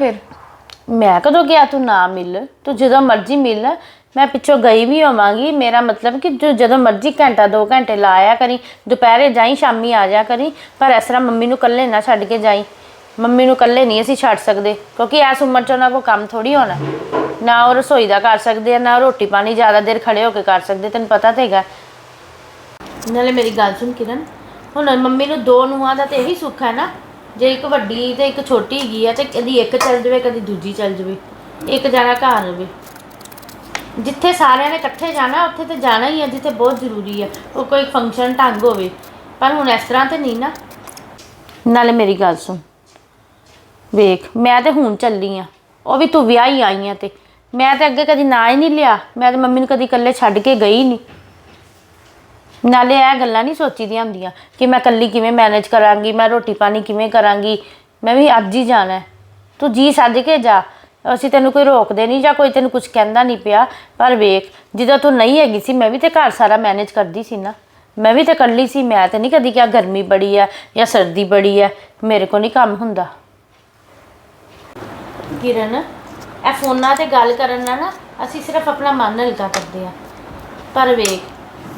ਫਿਰ? ਮੈਂ ਕਦੋਂ ਗਿਆ ਤੂੰ ਨਾ ਮਿਲ? ਤੂੰ ਜਦੋਂ ਮਰਜ਼ੀ ਮਿਲ। ਮੈਂ ਪਿੱਛੋਂ ਗਈ ਵੀ ਹੋਵਾਂਗੀ। ਮੇਰਾ ਮਤਲਬ ਕਿ ਜੋ ਜਦੋਂ ਮਰਜ਼ੀ ਘੰਟਾ 2 ਘੰਟੇ ਲਾਇਆ ਕਰੀ। ਦੁਪਹਿਰੇ ਜਾਈ, ਸ਼ਾਮੀ ਆ ਜਾ ਕਰੀ। ਪਰ ਇਸ ਤਰ੍ਹਾਂ ਮੰਮੀ ਨੂੰ ਇਕੱਲੇ ਨਾ ਛੱਡ ਕੇ ਜਾਈ। ਮੰਮੀ ਨੂੰ ਇਕੱਲੇ ਨਹੀਂ ਅਸੀਂ ਛੱਡ ਸਕਦੇ। ਕਿਉਂਕਿ ਇਸ ਉਮਰ 'ਚ ਉਹਨਾਂ ਕੋਲ ਕੰਮ ਥੋੜੀ ਹੋਣਾ। ਨਾ ਉਹ ਰਸੋਈ ਦਾ ਕਰ ਸਕਦੇ ਆ, ਨਾ ਰੋਟੀ ਪਾਣੀ ਜ਼ਿਆਦਾ ਦੇਰ ਖੜੇ ਹੋ ਕੇ ਕਰ ਸਕਦੇ। ਤੈਨੂੰ ਪਤਾ ਤੇ ਹੈਗਾ। ਨਾਲੇ ਮੇਰੀ ਗੱਲ ਸੁਣ ਕਿਰਨ। ਹੁਣ ਮੰਮੀ ਨੂੰ ਦੋ ਨੂੰਹਾਂ ਦਾ ਤੇ ਇਹੀ ਸੁੱਖ ਹੈ ਨਾ। ਜੇ ਇੱਕ ਵੱਡੀ ਤੇ ਇੱਕ ਛੋਟੀ ਹੈਗੀ ਆ, ਤੇ ਕਦੀ ਇੱਕ ਚੱਲ ਜਾਵੇ, ਕਦੀ ਦੂਜੀ ਚੱਲ ਜਾਵੇ, ਇੱਕ ਜਾਣਾ ਘਰ ਰਵੇ। ਜਿੱਥੇ ਸਾਰਿਆਂ ਨੇ ਇਕੱਠੇ ਜਾਣਾ, ਉੱਥੇ ਤੇ ਜਾਣਾ ਹੀ ਹੈ ਜਿੱਥੇ ਬਹੁਤ ਜ਼ਰੂਰੀ ਹੈ ਉਹ ਕੋਈ ਫੰਕਸ਼ਨ ਢੰਗ ਹੋਵੇ। ਪਰ ਹੁਣ ਇਸ ਤਰ੍ਹਾਂ ਤੇ ਨਹੀਂ ਨਾ। ਨਾਲੇ ਮੇਰੀ ਗੱਲ ਸੁਣ। ਵੇਖ, ਮੈਂ ਤੇ ਹੁਣ ਚੱਲੀ ਆ। ਉਹ ਵੀ ਤੂੰ ਵਿਆਹ ਹੀ ਆਈ ਆ ਤੇ। ਮੈਂ ਤੇ ਅੱਗੇ ਕਦੀ ਨਾ ਹੀ ਨਹੀਂ ਲਿਆ। ਮੈਂ ਤੇ ਮੰਮੀ ਨੂੰ ਕਦੀ ਇਕੱਲੇ ਛੱਡ ਕੇ ਗਈ ਨਹੀਂ। ਨਾਲੇ ਇਹ ਗੱਲਾਂ ਨਹੀਂ ਸੋਚੀਦੀਆਂ ਹੁੰਦੀਆਂ ਕਿ ਮੈਂ ਇਕੱਲੀ ਕਿਵੇਂ ਮੈਨੇਜ ਕਰਾਂਗੀ, ਮੈਂ ਰੋਟੀ ਪਾਣੀ ਕਿਵੇਂ ਕਰਾਂਗੀ, ਮੈਂ ਵੀ ਅੱਜ ਹੀ ਜਾਣਾ ਹੈ। ਤੂੰ ਜੀ ਸੱਜ ਕੇ ਜਾ। ਅਸੀਂ ਤੈਨੂੰ ਕੋਈ ਰੋਕਦੇ ਨਹੀਂ ਜਾਂ ਕੋਈ ਤੈਨੂੰ ਕੁਝ ਕਹਿੰਦਾ ਨਹੀਂ ਪਿਆ। ਪਰ ਵੇਖ, ਜਦੋਂ ਤੂੰ ਨਹੀਂ ਹੈਗੀ ਸੀ, ਮੈਂ ਵੀ ਤੇ ਘਰ ਸਾਰਾ ਮੈਨੇਜ ਕਰਦੀ ਸੀ ਨਾ। ਮੈਂ ਵੀ ਤੇ ਇਕੱਲੀ ਸੀ, ਮੈਂ ਤੇ ਨਹੀਂ ਕਦੀ ਕਿਹਾ ਗਰਮੀ ਬੜੀ ਹੈ ਜਾਂ ਸਰਦੀ ਬੜੀ ਹੈ। ਮੇਰੇ ਕੋਲ ਨਹੀਂ ਕੰਮ ਹੁੰਦਾ। ਕਿਰਨ, ਇਹ ਫੋਨਾਂ ਤੇ ਗੱਲ ਕਰਨ ਨਾਲ ਨਾ ਅਸੀਂ ਸਿਰਫ ਆਪਣਾ ਮਨ ਹਲਕਾ ਕਰਦੇ ਆ ਪਰ ਵੇਖ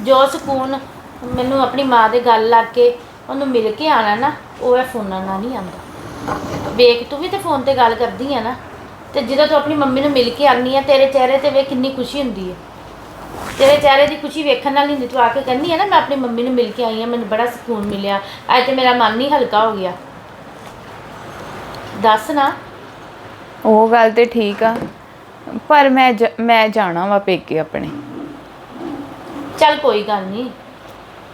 ਜੋ ਸਕੂਨ ਮੈਨੂੰ ਆਪਣੀ ਮਾਂ ਦੇ ਗੱਲ ਲੱਗ ਕੇ ਉਹਨੂੰ ਮਿਲ ਕੇ ਆਣਾ ਨਾ, ਉਹ ਇਹ ਫੋਨਾਂ ਨਾਲ ਨਹੀਂ ਆਉਂਦਾ। ਵੇਖ, ਤੂੰ ਵੀ ਤੇ ਫੋਨ ਤੇ ਗੱਲ ਕਰਦੀ ਆ ਨਾ, ਤੇ ਜਦੋਂ ਤੂੰ ਆਪਣੀ ਮੰਮੀ ਨੂੰ ਮਿਲ ਕੇ ਆਨੀ ਆ, ਤੇਰੇ ਚਿਹਰੇ ਤੇ ਵੇਖ ਕਿੰਨੀ ਖੁਸ਼ੀ ਹੁੰਦੀ ਹੈ ਤੇਰੇ ਚਿਹਰੇ ਦੀ ਖੁਸ਼ੀ ਵੇਖਣ ਨਾਲ ਹੀ ਹੁੰਦੀ, ਤੂੰ ਆ ਕੇ ਕਹਿੰਦੀ ਆ ਨਾ, ਮੈਂ ਆਪਣੀ ਮੰਮੀ ਨੂੰ ਮਿਲ ਕੇ ਆਈ ਆ, ਮੈਨੂੰ ਬੜਾ ਸਕੂਨ ਮਿਲਿਆ, ਅੱਜ ਤੇ ਮੇਰਾ ਮਨ ਹੀ ਹਲਕਾ ਹੋ ਗਿਆ। ਦੱਸ ਨਾ। ਉਹ ਗੱਲ ਤੇ ਠੀਕ ਆ, ਪਰ ਮੈਂ ਜ- ਮੈਂ ਜਾਣਾ ਵਾ ਪੇਕੇ ਆਪਣੇ। ਚੱਲ ਕੋਈ ਗੱਲ ਨਹੀਂ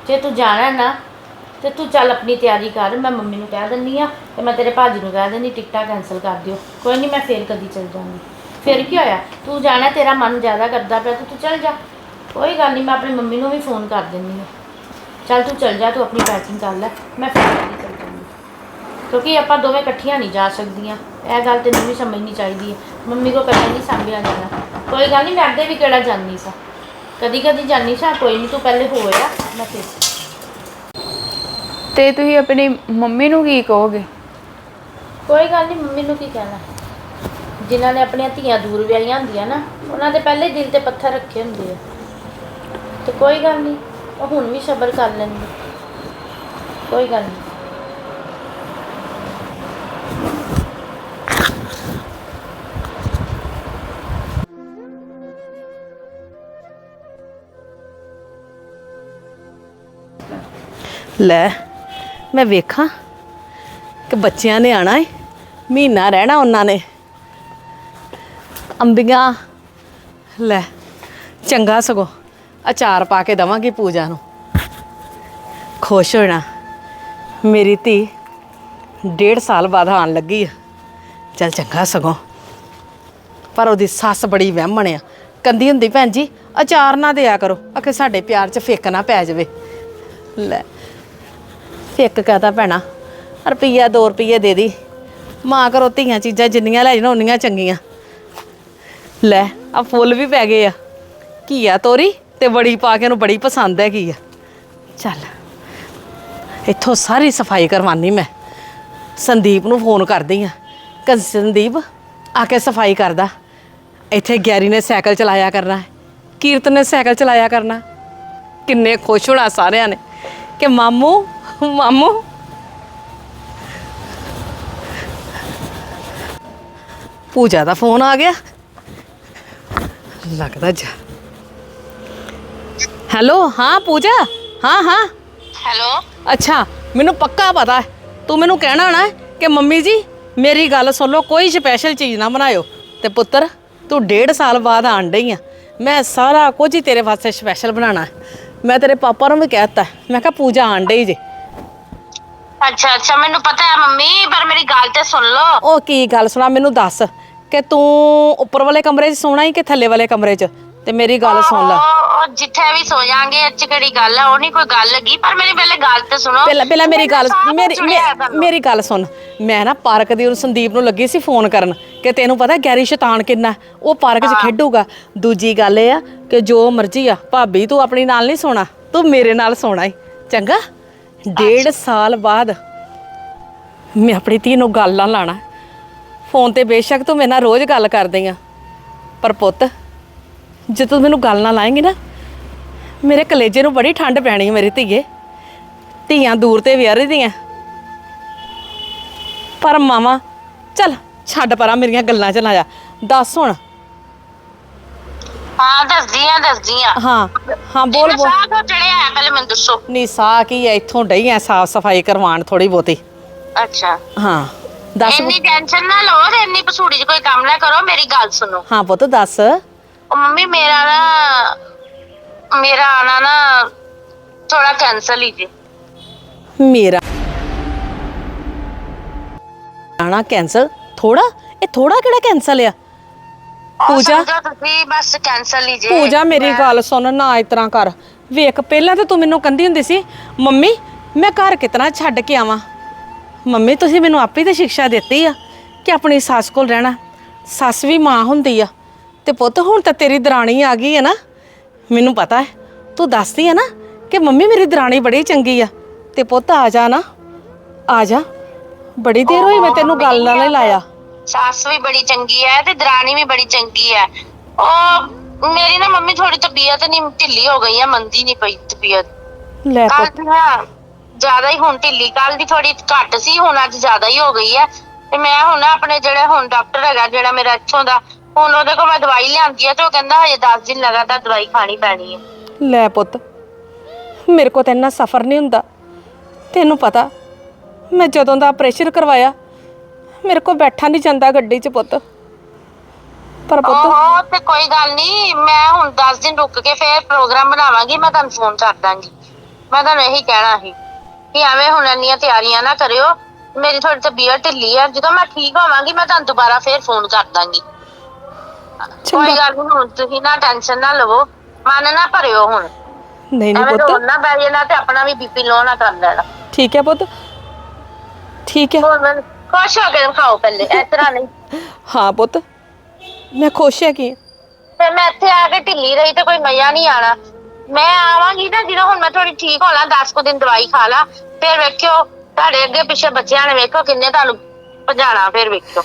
ਜੇ ਤੂੰ ਜਾਣਾ ਨਾ, ਤੇ ਤੂੰ ਚੱਲ ਆਪਣੀ ਤਿਆਰੀ ਕਰ, ਮੈਂ ਮੰਮੀ ਨੂੰ ਕਹਿ ਦਿੰਨੀ ਆ ਤੇ ਮੈਂ ਤੇਰੇ ਭਾਜੀ ਨੂੰ ਕਹਿ ਦਿੰਨੀ ਟਿਕਟਾਂ ਕੈਨਸਲ ਕਰ ਦਿਓ। ਕੋਈ ਨਹੀਂ ਮੈਂ ਫੇਰ ਕਦੀ ਚੱਲ ਜਾਵਾਂਗੀ ਫਿਰ ਕੀ ਹੋਇਆ? ਤੂੰ ਜਾਣਾ, ਤੇਰਾ ਮਨ ਜ਼ਿਆਦਾ ਕਰਦਾ ਪਿਆ, ਤੇ ਤੂੰ ਚੱਲ ਜਾ। ਕੋਈ ਗੱਲ ਨਹੀਂ ਮੈਂ ਆਪਣੀ ਮੰਮੀ ਨੂੰ ਵੀ ਫੋਨ ਕਰ ਦਿੰਨੀ ਆ ਚੱਲ ਤੂੰ ਚੱਲ ਜਾ, ਤੂੰ ਆਪਣੀ ਪੈਕਿੰਗ ਕਰ ਲੈ, ਮੈਂ ਫੇਰ ਕਦੀ ਚੱਲ ਜਾਵਾਂਗੀ ਕਿਉਂਕਿ ਆਪਾਂ ਦੋਵੇਂ ਇਕੱਠੀਆਂ ਨਹੀਂ ਜਾ ਸਕਦੀਆਂ। ਇਹ ਗੱਲ ਤੈਨੂੰ ਵੀ ਸਮਝਣੀ ਚਾਹੀਦੀ ਹੈ। ਮੰਮੀ ਕੋ ਕਦੇ ਨਹੀਂ ਸਾਂਭਿਆ ਜਾਣਾ। ਕੋਈ ਗੱਲ ਨਹੀਂ ਮੈਂ ਅੱਗੇ ਵੀ ਕਿਹੜਾ ਜਾਂਦੀ ਸਾਂ। ਕਦੀ ਕਦੀ ਜਾਨੀ ਸਾਂ ਕੋਈ ਨਹੀਂ ਤੂੰ ਪਹਿਲੇ ਹੋਇਆ ਮੈਂ ਫਿਰ। ਤੇ ਤੁਸੀਂ ਆਪਣੀ ਮੰਮੀ ਨੂੰ ਕੀ ਕਹੋਗੇ? ਕੋਈ ਗੱਲ ਨਹੀਂ ਮੰਮੀ ਨੂੰ ਕੀ ਕਹਿਣਾ? ਜਿਨ੍ਹਾਂ ਨੇ ਆਪਣੀਆਂ ਧੀਆਂ ਦੂਰ ਵਿਆਹੀਆਂ ਹੁੰਦੀਆਂ ਨਾ ਉਹਨਾਂ ਦੇ ਪਹਿਲੇ ਦਿਲ ਤੇ ਪੱਥਰ ਰੱਖੇ ਹੁੰਦੇ ਆ। ਤੇ ਕੋਈ ਗੱਲ ਨਹੀਂ ਉਹ ਹੁਣ ਵੀ ਸਬਰ ਕਰ ਲੈਣਗੇ ਕੋਈ ਗੱਲ ਨਹੀਂ ਲੈ, ਮੈਂ ਵੇਖਾਂ ਕਿ ਬੱਚਿਆਂ ਨੇ ਆਣਾ ਏ, ਮਹੀਨਾ ਰਹਿਣਾ ਉਹਨਾਂ ਨੇ। ਅੰਬੀਆਂ, ਲੈ, ਚੰਗਾ ਸਗੋ, ਅਚਾਰ ਪਾ ਕੇ ਦਵਾਂਗੀ ਪੂਜਾ ਨੂੰ। ਖੁਸ਼ ਹੋਣਾ, ਮੇਰੀ ਧੀ ਡੇਢ ਸਾਲ ਬਾਅਦ ਆਉਣ ਲੱਗੀ ਆ। ਚੱਲ ਚੰਗਾ ਸਗੋ। ਪਰ ਉਹਦੀ ਸੱਸ ਬੜੀ ਵਹਿਮਣ ਆ ਕੰਦੀ ਹੁੰਦੀ, ਭੈਣ ਜੀ, ਅਚਾਰ ਨਾ ਦਿਆ ਕਰੋ, ਅਖੇ ਸਾਡੇ ਪਿਆਰ 'ਚ ਫਿੱਕ ਨਾ ਪੈ ਜਾਵੇ। ਲੈ ਫਿੱਕ ਕਹਤਾ ਭੈਣਾ, ਰੁਪਈਆ 2 ਰੁਪਈਏ ਦੇ ਦੀ। ਮਾਂ ਕਰੋ ਧੀਆਂ ਚੀਜ਼ਾਂ ਜਿੰਨੀਆਂ ਲੈ ਜਾਣਾ, ਉਨੀਆਂ ਚੰਗੀਆਂ। ਲੈ ਆ ਫੁੱਲ ਵੀ ਪੈ ਗਏ ਆ। ਘੀਆ ਤੋਰੀ? ਤੇ ਬੜੀ ਪਾ ਕੇ ਉਹਨੂੰ ਬੜੀ ਪਸੰਦ ਹੈ ਘੀਆ ਚੱਲ, ਇੱਥੋਂ ਸਾਰੀ ਸਫ਼ਾਈ ਕਰਵਾਨੀ ਮੈਂ। ਸੰਦੀਪ ਨੂੰ ਫੋਨ ਕਰਦੀ ਆ। ਕਿ ਸੰਦੀਪ, ਆ ਕੇ ਸਫ਼ਾਈ ਕਰਦਾ। ਇੱਥੇ ਗੈਰੀ ਨੇ ਸਾਈਕਲ ਚਲਾਇਆ ਕਰਨਾ ਕੀਰਤਨ ਨੇ ਸਾਈਕਲ ਚਲਾਇਆ ਕਰਨਾ। ਕਿੰਨੇ ਖੁਸ਼ ਹੋਣਾ ਸਾਰਿਆਂ ਨੇ ਕਿ ਮਾਮੂ ਮਾਮੂ। ਪੂਜਾ ਦਾ ਫੋਨ ਆ ਗਿਆ। ਲੱਗਦਾ ਜਾ। ਹੈਲੋ ਹਾਂ ਪੂਜਾ? ਹਾਂ ਹਾਂ। ਹੈਲੋ। ਅੱਛਾ ਮੈਨੂੰ ਪੱਕਾ ਪਤਾ ਹੈ। ਤੂੰ ਮੈਨੂੰ ਕਹਿਣਾ ਨਾ ਕਿ ਮੰਮੀ ਜੀ ਮੇਰੀ ਗੱਲ ਸੁਣ ਲਓ ਕੋਈ ਸਪੈਸ਼ਲ ਚੀਜ਼ ਨਾ ਬਣਾਇਓ। ਤੇ ਪੁੱਤਰ ਤੂੰ ਡੇਢ ਸਾਲ ਬਾਅਦ ਆਣ ਡਈ ਆ। ਮੈਂ ਸਾਰਾ ਕੁਝ ਹੀ ਤੇਰੇ ਵਾਸਤੇ ਸਪੈਸ਼ਲ ਬਣਾਉਣਾ ਹੈ। ਮੈਂ ਤੇਰੇ ਪਾਪਾ ਨੂੰ ਵੀ ਕਹਿਤਾ ਮੈਂ ਕਿਹਾ ਪੂਜਾ ਆਣ ਡਈ ਜੇ। ਅੱਛਾ ਅੱਛਾ ਮੈਨੂੰ ਪਤਾ ਹੈ ਮੰਮੀ ਪਰ ਮੇਰੀ ਗੱਲ ਤੇ ਸੁਣ ਲਓ। ਉਹ ਕੀ ਗੱਲ ਸੁਣਾ ਮੈਨੂੰ ਦੱਸ ਕਿ ਤੂੰ ਉੱਪਰ ਵਾਲੇ ਕਮਰੇ 'ਚ ਸੋਣਾ ਹੀ ਕਿ ਥੱਲੇ ਵਾਲੇ ਕਮਰੇ 'ਚ? ਤੇ ਮੇਰੀ ਗੱਲ ਸੁਣ ਲੈ। ਉਹ ਉਹ ਜਿੱਥੇ ਵੀ ਸੋ ਜਾਾਂਗੇ ਅੱਛ ਕਿਹੜੀ ਗੱਲ ਹੈ ਉਹ ਨਹੀਂ ਕੋਈ ਗੱਲ ਲੱਗੀ ਪਰ ਮੇਰੀ ਪਹਿਲੇ ਗੱਲ ਤੇ ਸੁਣੋ। ਪਹਿਲਾਂ ਪਹਿਲਾਂ ਮੇਰੀ ਗੱਲ ਮੇਰੀ ਚੜਿਆ ਮੇ- ਤੁਹਾਨੂੰ। ਮੇਰੀ ਗੱਲ ਸੁਣ। ਮੈਂ ਨਾ ਪਾਰਕ ਦੀ ਉਹ ਸੰਦੀਪ ਨੂੰ ਲੱਗੀ ਸੀ ਫੋਨ ਕਰਨ ਕਿ ਤੈਨੂੰ ਪਤਾ ਗੈਰੀ ਸ਼ੈਤਾਨ ਕਿੰਨਾ ਹੈ, ਉਹ ਪਾਰਕ 'ਚ ਖੇਡੂਗਾ। ਦੂਜੀ ਗੱਲ ਇਹ ਆ ਕਿ ਜੋ ਮਰਜ਼ੀ ਆ ਭਾਬੀ ਤੂੰ ਆਪਣੀ ਨਾਲ ਨਹੀਂ ਸੋਣਾ। ਤੂੰ ਮੇਰੇ ਨਾਲ ਸੋਣਾ ਈ। ਚੰਗਾ? ਡੇਢ ਸਾਲ ਬਾਅਦ ਮੈਂ ਆਪਣੀ ਧੀ ਨੂੰ ਗੱਲ ਨਾਲ ਲਾਣਾ। ਫੋਨ ਤੇ ਬੇਸ਼ੱਕ ਤੂੰ ਮੇਰੇ ਨਾਲ ਰੋਜ਼ ਗੱਲ ਕਰਦੀ ਆ। ਪਰ ਪੁੱਤ, ਜੇ ਤੂੰ ਮੈਨੂੰ ਗੱਲ ਨਾ ਲਾਏਂਗੀ ਨਾ, ਮੇਰੇ ਕਲੇਜੇ ਨੂੰ ਬੜੀ ਠੰਡ ਪੈਣੀ ਹੈ ਮੇਰੀ ਧੀਏ। ਧੀਆਂ ਦੂਰ ਤੇ ਵਿਆਹ ਦੀਆਂ। ਪਰ ਮਾਵਾ, ਚੱਲ ਛੱਡ ਪਰਾਂ ਮੇਰੀਆਂ ਗੱਲਾਂ ਚ ਨਾ ਜਾ। ਦੱਸ ਹੁਣ ਹਾਂ ਦੱਸਦੀ ਆ ਦੱਸਦੀ ਆ। ਹਾਂ ਹਾਂ ਬੋਲ ਬੋਲ। ਸਾਹ ਤੋਂ ਚੜਿਆ ਹੈ ਪਹਿਲੇ ਮੈਨੂੰ ਦੱਸੋ। ਨੀ ਸਾਹ ਕੀ ਐ ਇੱਥੋਂ ਡਈ ਐ ਸਾਫ਼ ਸਫ਼ਾਈ ਕਰਵਾਉਣ ਥੋੜੀ ਬਹੁਤੀ। ਅੱਛਾ। ਹਾਂ ਦੱਸ ਇੰਨੀ ਟੈਨਸ਼ਨ ਨਾ ਲਓ ਤੇ ਇੰਨੀ ਪਸੂੜੀ 'ਚ ਕੋਈ ਕੰਮ ਨਾ ਕਰੋ ਮੇਰੀ ਗੱਲ ਸੁਣੋ। ਹਾਂ ਪੁੱਤ ਦੱਸ। ਉਹ ਮੰਮੀ ਮੇਰਾ ਨਾ ਮੇਰਾ ਆਣਾ ਨਾ ਥੋੜਾ ਕੈਨਸਲ ਹੀ ਜੀ। ਮੇਰਾ ਆਣਾ ਕੈਂਸਲ ਥੋੜਾ ਇਹ ਥੋੜਾ ਕਿਹੜਾ ਕੈਂਸਲ ਆ? ਪੂਜਾ? ਸਮਝੋ ਤੁਸੀਂ ਬਸ ਕੈਨਸਲ ਹੀ ਜੇ ਪੂਜਾ ਮੇਰੀ ਗੱਲ ਸੁਣ ਨਾ ਇਸ ਤਰ੍ਹਾਂ ਕਰ। ਵੇਖ ਪਹਿਲਾਂ ਤੇ ਤੂੰ ਮੈਨੂੰ ਕੰਦੀ ਹੁੰਦੀ ਸੀ ਮੰਮੀ ਮੈਂ ਘਰ ਕਿਤਨਾ ਛੱਡ ਕੇ ਆਵਾਂ? ਮੰਮੀ ਤੁਸੀਂ ਮੈਨੂੰ ਆਪੇ ਤੇ ਸਿੱਖਿਆ ਦਿੱਤੀ ਆ ਕਿ ਆਪਣੀ ਸੱਸ ਕੋਲ ਰਹਿਣਾ। ਸੱਸ ਵੀ ਮਾਂ ਹੁੰਦੀ ਆ। ਤੇ ਪੁੱਤ ਹੁਣ ਤਾਂ ਤੇਰੀ ਦਰਾਣੀ ਆ ਗਈ ਹੈ ਨਾ। ਮੈਨੂੰ ਪਤਾ ਹੈ ਤੂੰ ਦੱਸਦੀ ਆ ਨਾ ਕਿ ਮੰਮੀ ਮੇਰੀ ਦਰਾਣੀ ਬੜੀ ਚੰਗੀ ਆ। ਤੇ ਪੁੱਤ ਆ ਜਾ ਨਾ। ਆ ਜਾ। ਬੜੀ ਦੇਰ ਹੋਈ ਮੈਂ ਤੈਨੂੰ ਗੱਲ ਨਾਲ ਹੀ ਲਾਇਆ। ਸੱਸ ਵੀ ਬੜੀ ਚੰਗੀ ਹੈ ਤੇ ਦਰਾਣੀ ਵੀ ਬੜੀ ਚੰਗੀ ਹੈ ਉਹ ਮੇਰੀ ਨਾ ਮੰਮੀ ਥੋੜੀ ਤਬੀਅਤ ਨਹੀਂ ਢਿੱਲੀ ਹੋ ਗਈ ਹੈ ਮੰਦੀ ਨਹੀਂ ਪਈ ਤਬੀਅਤ। ਲੈ ਕੱਲ ਪੁੱਤ ਨਾ ਜ਼ਿਆਦਾ ਹੀ ਹੁਣ ਢਿੱਲੀ ਕੱਲ ਦੀ ਥੋੜੀ ਘੱਟ ਸੀ ਹੁਣ ਅੱਜ ਜ਼ਿਆਦਾ ਹੀ ਹੋ ਗਈ ਹੈ ਤੇ ਮੈਂ ਹੁਣ ਨਾ ਆਪਣੇ ਜਿਹੜੇ ਹੁਣ ਡਾਕਟਰ ਹੈਗਾ ਜਿਹੜਾ ਮੇਰਾ ਇੱਥੋਂ ਦਾ ਹੁਣ ਉਹਦੇ ਕੋਲ ਮੈਂ ਦਵਾਈ ਲਿਆਂਦੀ ਹੈ ਤੇ ਉਹ ਕਹਿੰਦਾ ਹਜੇ 10 ਦਿਨ ਲਗਾਤਾਰ ਦਵਾਈ ਖਾਣੀ ਪੈਣੀ ਹੈ ਲੈ ਪੁੱਤ ਮੇਰੇ ਕੋ ਤਾਂ ਇੰਨਾ ਸਫਰ ਨਹੀਂ ਹੁੰਦਾ। ਤੈਨੂੰ ਪਤਾ ਮੈਂ ਜਦੋਂ ਦਾ ਆਪਰੇਸ਼ਨ ਕਰਵਾਇਆ ਮੇਰੇ ਕੋ ਬੈਠਾ ਨਹੀਂ ਜਾਂਦਾ ਗੱਡੀ 'ਚ ਪੁੱਤ। ਪਰ ਪੁੱਤ ਉਹ ਤੇ ਕੋਈ ਗੱਲ ਨਹੀਂ ਮੈਂ ਹੁਣ 10 ਦਿਨ ਰੁਕ ਕੇ ਫੇਰ ਪ੍ਰੋਗਰਾਮ ਬਣਾਵਾਂਗੀ ਮੈਂ ਤੁਹਾਨੂੰ ਫੋਨ ਕਰ ਦਾਂਗੀ। ਮੈਂ ਤੁਹਾਨੂੰ ਇਹੀ ਕਹਿਣਾ ਸੀ ਕਿ ਐਵੇਂ ਹੁਣ ਇੰਨੀਆਂ ਤਿਆਰੀਆਂ ਨਾ ਕਰਿਓ। ਮੇਰੀ ਥੋੜੀ ਤਬੀਅਤ ਢਿੱਲੀ ਹੈ ਜਦੋਂ ਮੈਂ ਠੀਕ ਹੋਵਾਂਗੀ ਮੈਂ ਤੁਹਾਨੂੰ ਦੁਬਾਰਾ ਫੇਰ ਫੋਨ ਕਰ ਦਾਂਗੀ। ਕੋਈ ਚੰਗਾ ਗੱਲ ਨਹੀਂ ਹੁਣ ਤੁਸੀਂ ਨਾ ਟੈਨਸ਼ਨ ਨਾ ਲਵੋ ਮਨ ਨਾ ਭਰਿਓ ਹੁਣ। ਨਹੀਂ ਨਹੀਂ ਐਵੇਂ ਪੁੱਤ। ਰੋਣ ਨਾ ਬਹਿ ਜਾਣਾ ਤੇ ਆਪਣਾ ਵੀ ਬੀਪੀ ਲੋ ਨਾ ਕਰ ਲੈਣਾ। ਠੀਕ ਹੈ ਪੁੱਤ। ਠੀਕ ਹੈ। ਹੁਣ ਮੈਨੂੰ ਖੁਸ਼ ਹੋ ਕੇ ਖਾਓ ਪਹਿਲੇ ਇਸ ਤਰ੍ਹਾਂ ਨਹੀਂ। ਹਾਂ ਪੁੱਤ ਮੈਂ ਖੁਸ਼ ਹੈ। ਕਿ ਫਿਰ ਮੈਂ ਇੱਥੇ ਆ ਕੇ ਢਿੱਲੀ ਰਹੀ ਤੇ ਕੋਈ ਮਜ਼ਾ ਨਹੀਂ ਆਣਾ ਮੈਂ ਆਵਾਂਗੀ ਨਾ ਜਦੋਂ ਹੁਣ ਮੈਂ ਥੋੜੀ ਠੀਕ ਹੋਣਾ 10 ਕੁ ਦਿਨ ਦਵਾਈ ਖਾ ਲਾ ਫਿਰ ਵੇਖਿਓ ਤੁਹਾਡੇ ਅੱਗੇ ਪਿੱਛੇ ਬੱਚਿਆਂ ਨੇ ਵੇਖੋ ਕਿੰਨੇ ਤੁਹਾਨੂੰ ਭਜਾਣਾ ਫਿਰ ਵੇਖਿਓ।